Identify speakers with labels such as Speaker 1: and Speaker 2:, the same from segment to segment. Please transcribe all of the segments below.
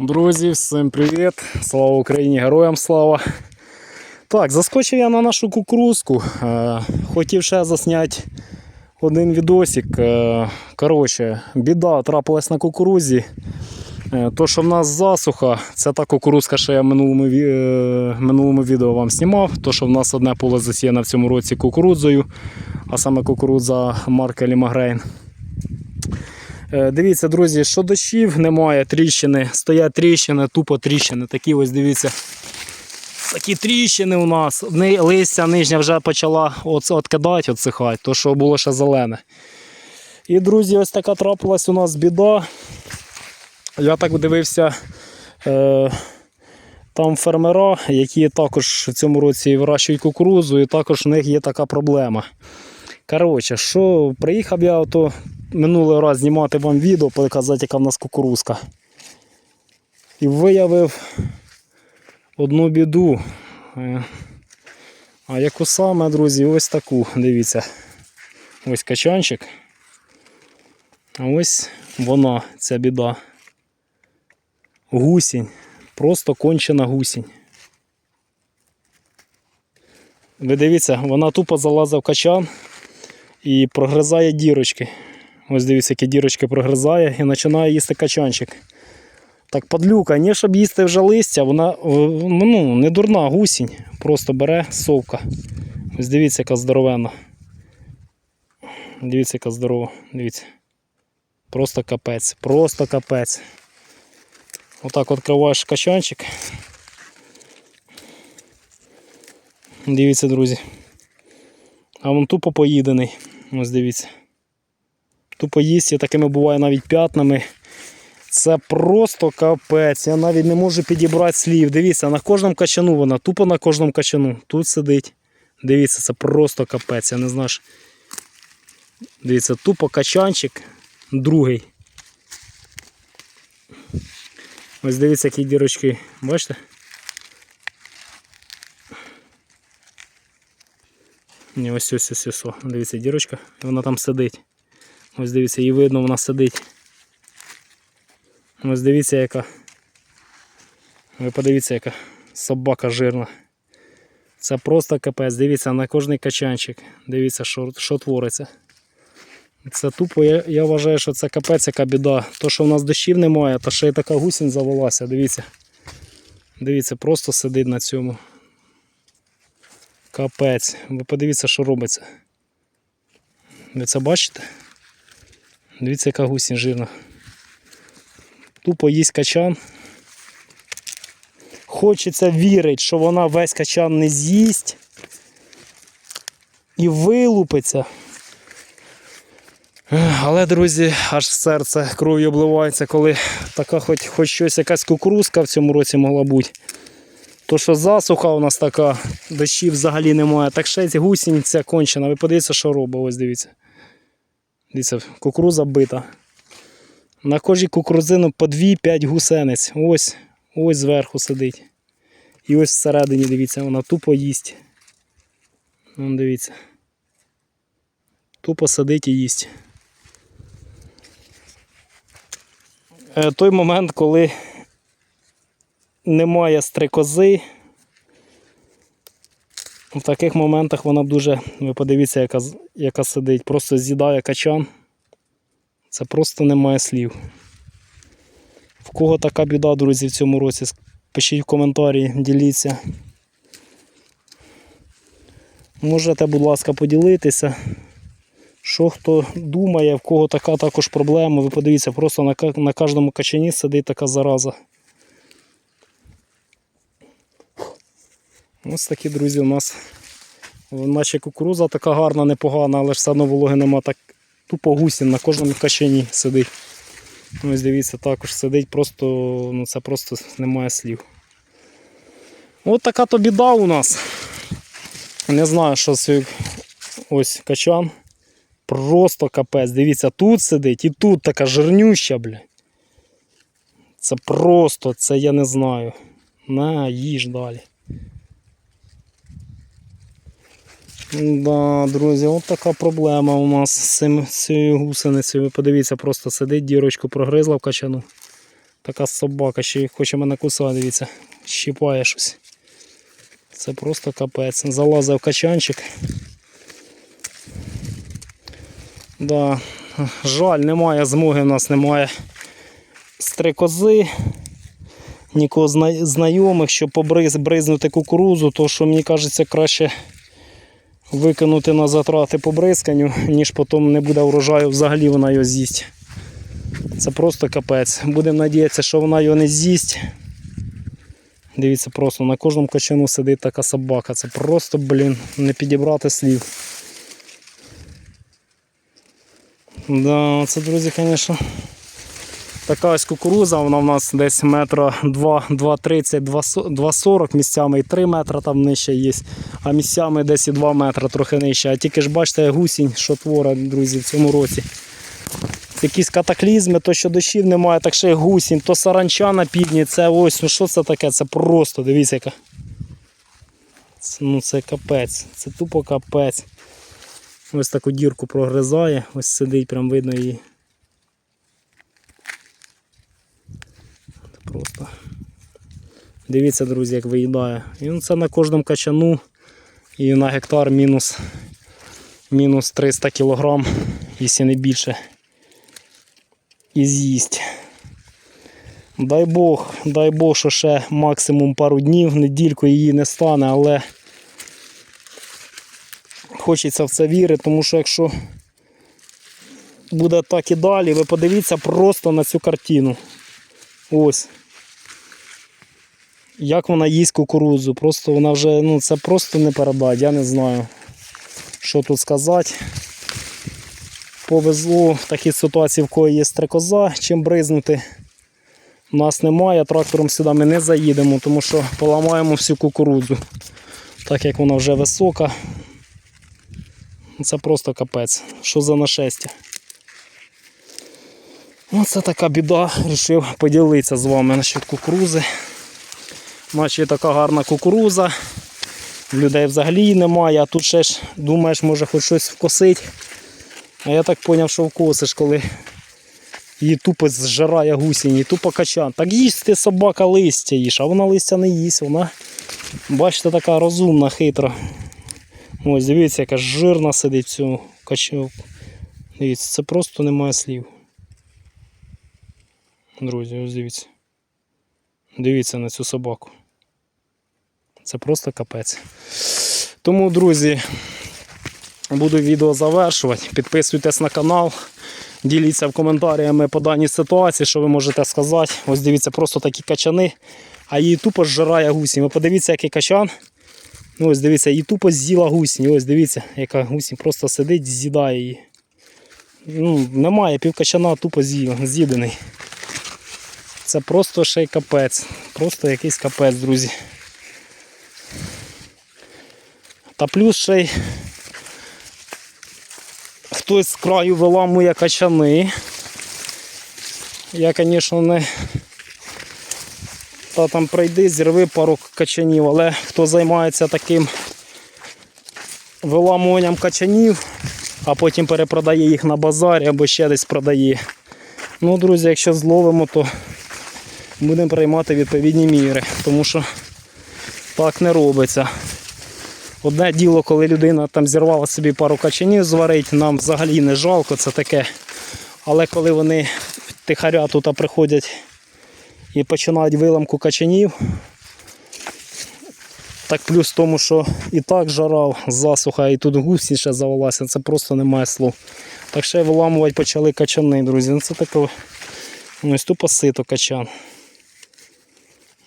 Speaker 1: Друзі, всім привіт! Слава Україні, героям слава! Так, заскочив я на нашу кукурузку. Е, хотів ще засняти один відосик. Е, коротше, біда трапилась на кукурузі. Е, то, що в нас засуха, це та кукурузка, що я в минулому, минулому відео вам знімав. То, що в нас одне поле засіяне в цьому році кукурудзою, а саме кукурудза марки Лімагрейн. Е, Дивіться, друзі, що дощів немає, тріщини, стоять тріщини, тупо тріщини. Такі ось дивіться. Такі тріщини у нас. Листя нижня вже почала от, откидати, отсихати, то що було ще зелене. І, друзі, ось така трапилась у нас біда. Я так дивився. Е, там фермера, які також в цьому році вирощують кукурудзу, і також в них є така проблема. Коротше, що приїхав я ото минулий раз знімати вам відео, показати, яка в нас кукурузка. І виявив одну біду. Е, А яку саме, друзі, ось таку, дивіться. Ось качанчик. А ось вона, ця біда. Гусінь. Просто кончена гусінь. Ви дивіться, вона тупо залазить в качан і прогризає дірочки. Ось дивіться, які дірочки прогризає і починає їсти качанчик. Так падлюка, не щоб їсти вже листя, вона ну, не дурна гусінь, просто бере совка. Ось дивіться, яка здоровенна. Дивіться, яка здорова. Дивіться. Просто капець, просто капець. Отак відкриваєш качанчик. Дивіться, друзі. А він тупо поїдений. Ось дивіться. Тупо їсть, і такими буває навіть п'ятнами. Це просто капець. Я навіть не можу підібрати слів. Дивіться, на кожному качану вона, тупо на кожному качану. Тут сидить. Дивіться, це просто капець. Я не знаю. Дивіться, тупо качанчик другий. Ось дивіться, які дірочки. Бачите? Ні, ось ось ось ось. Дивіться, дірочка, вона там сидить. Ось дивіться, її видно, вона сидить. Ось дивіться, яка. Ви подивіться, яка собака жирна. Це просто капець. Дивіться на кожний качанчик. Дивіться, що, що твориться. Це тупо, я, я вважаю, що це капець, яка біда. То, що в нас дощів немає, та ще й така гусінь завелася. Дивіться. Дивіться, просто сидить на цьому. Капець. Ви подивіться, що робиться. Ви це бачите? Дивіться, яка гусінь жирна. Тупо їсть качан. Хочеться вірити, що вона весь качан не з'їсть і вилупиться. Але, друзі, аж серце кров'ю обливається, коли така хоч, хоч щось, якась кукурузка в цьому році могла бути. То, що засуха у нас така, дощів взагалі немає. Так ще й гусінь ця кончена. Ви подивіться, що робить, ось дивіться. Дивіться, кукуруза бита. На кожній кукурузину по 2-5 гусениць. Ось, ось зверху сидить. І ось всередині, дивіться, вона тупо їсть. Вон дивіться. Тупо сидить і їсть. Е, Той момент, коли немає стрикози. В таких моментах вона дуже, ви подивіться, яка, яка сидить, просто з'їдає качан. Це просто немає слів. В кого така біда, друзі, в цьому році? Пишіть в коментарі, діліться. Можете, будь ласка, поділитися. Що хто думає, в кого така також проблема, ви подивіться, просто на, на кожному качані сидить така зараза. Ось такі, друзі, у нас наче кукуруза така гарна, непогана, але ж все одно вологи нема. Так тупо гусін на кожному качані сидить. Ось дивіться, також сидить, просто, ну це просто немає слів. От така то біда у нас. Не знаю, що це ось качан. Просто капець. Дивіться, тут сидить і тут така жирнюща, бля. Це просто, це я не знаю. На, їж далі. Да, друзі, от така проблема у нас з цією гусеницею. Ви подивіться, просто сидить, дірочку прогризла в качану. така собака, ще хоче мене кусати, дивіться, щіпає щось. Це просто капець. Залазив в качанчик. Да. Жаль, немає змоги, в нас немає стрекози, нікого знайомих, щоб побризнути кукурузу, то що мені кажеться краще викинути на затрати по бризканню, ніж потім не буде врожаю, взагалі вона його з'їсть. Це просто капець. Будемо надіятися, що вона його не з'їсть. Дивіться, просто на кожному качану сидить така собака. Це просто, блін, не підібрати слів. Да, це, друзі, звісно. Така ось кукуруза, вона в нас десь метра 2,30, 2,40 місцями і 3 метри там нижче є, а місцями десь і 2 метри трохи нижче. А тільки ж бачите гусінь, що творить, друзі, в цьому році. Якісь катаклізми, то що дощів немає, так ще й гусінь, то саранча на півдні, це ось, ну що це таке? Це просто, дивіться яка. Це, ну це капець, це тупо капець. Ось таку дірку прогризає, ось сидить, прям видно її. Просто. Дивіться, друзі, як виїдає. І ну, це на кожному качану і на гектар мінус, мінус 300 кг, якщо не більше. І з'їсть. Дай Бог, дай Бог, що ще максимум пару днів, недільку її не стане, але хочеться в це вірити, тому що якщо буде так і далі, ви подивіться просто на цю картину. Ось. Як вона їсть кукурудзу. Просто вона вже, ну це просто не передать. Я не знаю, що тут сказати. Повезло в такій ситуації, в кої є стрекоза, чим бризнути. У нас немає, трактором сюди ми не заїдемо, тому що поламаємо всю кукурудзу. Так як вона вже висока. Це просто капець. Що за нашестя? Оце така біда, Рішив поділитися з вами насчет кукурузи. Наче така гарна кукуруза. Людей взагалі немає, а тут ще ж думаєш, може хоч щось вкосить. А я так зрозумів, що вкосиш, коли її тупо зжирає гусінь, і тупо качан. Так їсть ти собака листя їж, а вона листя не їсть, вона, бачите, така розумна, хитра. Ось, дивіться, яка жирна сидить цю качу. Дивіться, це просто немає слів. Друзі, ось дивіться. Дивіться на цю собаку. Це просто капець. Тому, друзі, буду відео завершувати. Підписуйтесь на канал, діліться в коментарями по даній ситуації, що ви можете сказати. Ось дивіться, просто такі качани, а її тупо зжирає гусінь. Ви подивіться, який качан. Ну, ось дивіться, її тупо з'їла гусінь. Ось дивіться, яка гусінь просто сидить, з'їдає її. Ну, Немає, пів качана тупо з'їдений. Це просто ще й капець. Просто якийсь капець, друзі. Та плюс ще й хтось з краю виламує качани. Я, звісно, не та там пройди, зірви пару качанів, але хто займається таким виламуванням качанів, а потім перепродає їх на базарі або ще десь продає. Ну, друзі, якщо зловимо, то будемо приймати відповідні міри, тому що так не робиться. Одне діло, коли людина там зірвала собі пару качанів зварить, нам взагалі не жалко, це таке. Але коли вони тихаря тут приходять і починають виламку качанів, так плюс в тому, що і так жарав засуха, і тут гусінь ще завелася, це просто немає слов. Так ще й виламувати почали качани, друзі. Ну це таке ось тупо сито качан.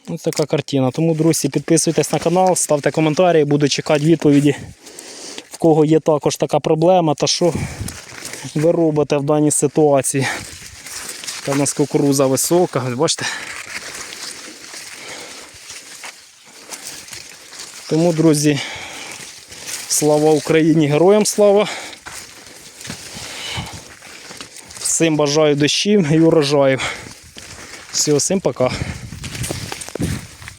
Speaker 1: Ось така картина. Тому, друзі, підписуйтесь на канал, ставте коментарі, буду чекати відповіді, в кого є також така проблема та що ви робите в даній ситуації. Та в нас кукуруза висока, бачите. Тому, друзі, слава Україні, героям слава. Всім бажаю дощів і урожаю. Всього, всім пока.